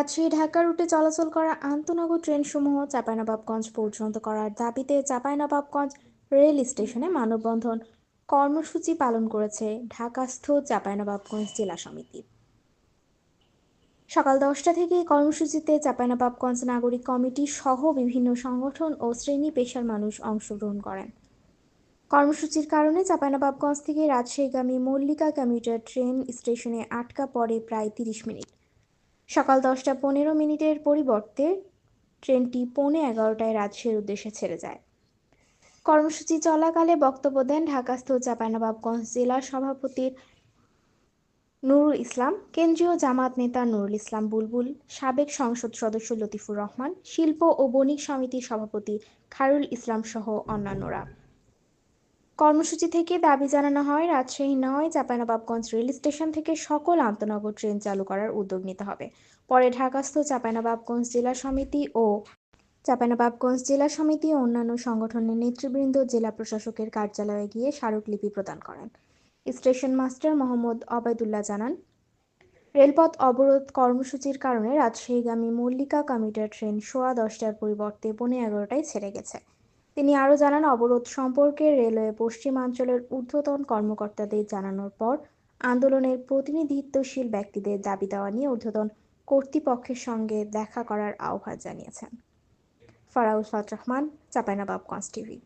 রাজশাহী ঢাকা রুটে চলাচল করা আন্তনগর ট্রেনসমূহ চাঁপাইনবাবগঞ্জ পর্যন্ত করার দাবিতে চাঁপাইনবাবগঞ্জ রেল স্টেশনে মানববন্ধন কর্মসূচি পালন করেছে ঢাকাস্থ চাঁপাইনবাবগঞ্জ জেলা সমিতি। সকাল দশটা থেকে কর্মসূচিতে চাঁপাইনবাবগঞ্জ নাগরিক কমিটি সহ বিভিন্ন সংগঠন ও শ্রেণি পেশার মানুষ অংশগ্রহণ করেন। কর্মসূচির কারণে চাঁপাইনবাবগঞ্জ থেকে রাজশাহীগামী মল্লিকা কমিউটার ট্রেন স্টেশনে আটকা পড়ে প্রায় তিরিশ মিনিট। সকাল দশটা পনেরো মিনিটের পরিবর্তে ট্রেনটি পৌনে এগারোটায় রাজশাহীর উদ্দেশ্যে ছেড়ে যায়। কর্মসূচি চলাকালে বক্তব্য দেন ঢাকাস্থ চাঁপাইনবাবগঞ্জ জেলা সভাপতির নুরুল ইসলাম, কেন্দ্রীয় জামাত নেতা নুরুল ইসলাম বুলবুল, সাবেক সংসদ সদস্য লতিফুর রহমান, শিল্প ও বণিক সমিতির সভাপতি খায়রুল ইসলাম সহ অন্যান্যরা। কর্মসূচি থেকে দাবি জানানো হয়, রাজশাহী নয়, চাঁপাইনবাবগঞ্জ রেল স্টেশন থেকে সকল আন্তনগর ট্রেন চালু করার উদ্যোগ নিতে হবে। পরে ঢাকাস্থ চাঁপাইনবাবগঞ্জ জেলা সমিতি ও চাঁপাইনবাবগঞ্জ জেলা সমিতি ও অন্যান্য সংগঠনের নেতৃবৃন্দ জেলা প্রশাসকের কার্যালয়ে গিয়ে স্মারকলিপি প্রদান করেন। স্টেশন মাস্টার মোহাম্মদ অবায়দুল্লাহ জানান, রেলপথ অবরোধ কর্মসূচির কারণে রাজশাহীগামী মল্লিকা কমিটার ট্রেন সোয়া দশটার পরিবর্তে পৌনে এগারোটায় ছেড়ে গেছে। তিনি আরও জানান, অবরোধ সম্পর্কে রেলওয়ে পশ্চিমাঞ্চলের ঊর্ধ্বতন কর্মকর্তাদের জানানোর পর আন্দোলনের প্রতিনিধিত্বশীল ব্যক্তিদের দাবি দেওয়া নিয়ে ঊর্ধ্বতন কর্তৃপক্ষের সঙ্গে দেখা করার আহ্বান জানিয়েছেন। ফারাউল রহমান চাঁপাইনবাবগঞ্জ টিভি।